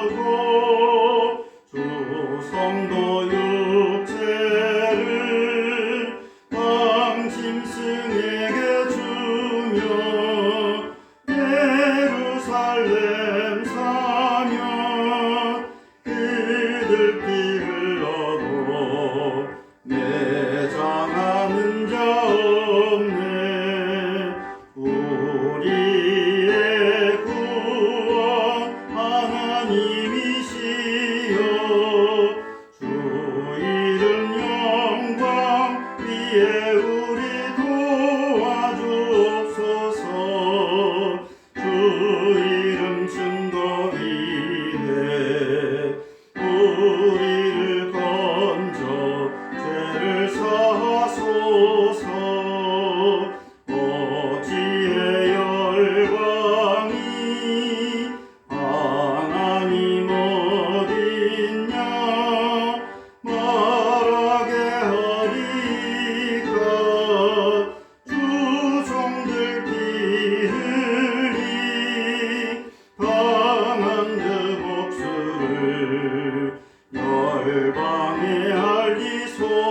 모르고 주 성도 육체를 당심승에게 주며 예루살렘